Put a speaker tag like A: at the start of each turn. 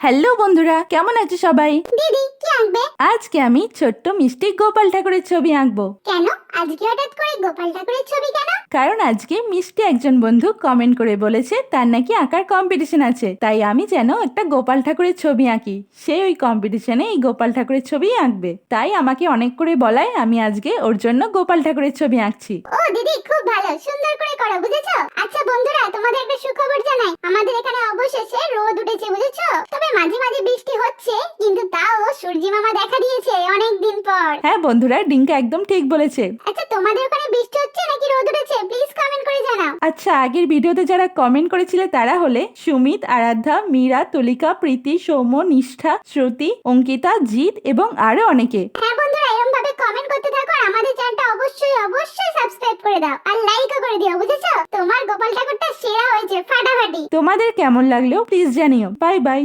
A: Hello বন্ধুরা কেমন আছো সবাই?
B: দিদি কি আঁকবে?
A: আজকে আমি ছোট্ট মিষ্টি গোপাল ঠাকুরের ছবি আঁকবো।
B: কেন? আজকে হঠাৎ করে গোপাল ঠাকুরের ছবি কেন?
A: কারণ আজকে মিষ্টি একজন বন্ধু কমেন্ট করে বলেছে তার নাকি আঁকার কম্পিটিশন আছে। তাই আমি যেন একটা গোপাল ঠাকুরের ছবি আঁকি। সে ওই কম্পিটিশনে এই গোপাল ঠাকুরের ছবি আঁকবে। তাই আমাকে অনেক করে বলায় আমি আজকে ওর জন্য গোপাল ঠাকুরের ছবি আঁকছি।
B: ও দিদি খুব ভালো। সুন্দর করে করো বুঝেছ আচ্ছা বন্ধুরা তোমাদের একটা সুখবর জানাই আমাদের এখানে অবশেষে রোদ উঠেছে বুঝেছ তবে মাঝে মাঝে বৃষ্টি হচ্ছে কিন্তু তাও মামা দেখা দিয়েছে অনেক দিন পর।
A: হ্যাঁ বন্ধুরা ডিঙ্কা একদম ঠিক বলেছে।
B: আচ্ছা তোমাদের ওখানে বৃষ্টি হচ্ছে নাকি রোদ উঠেছে? প্লিজ কমেন্ট করে জানাও।
A: আচ্ছা আগের ভিডিওতে যারা কমেন্ট করেছিলে তারা হলে সুমিত আরাধ্যা মীরা তুলিকা প্রীতি সৌম্য নিষ্ঠা শ্রুতি অঙ্কিতা জিৎ এবং আরও অনেকে।
B: হ্যাঁ বন্ধুরা এরকম ভাবে কমেন্ট করতে থাকো আর আমাদের চ্যানেলটা অবশ্যই অবশ্যই সাবস্ক্রাইব করে দাও। আর লাইকও করে দিও বুঝেছ? তোমার গোপাল ঠাকুরটা সেরা হয়েছে ফাটাফাটি।
A: তোমাদের কেমন লাগলেও প্লিজ জানিও। Bye bye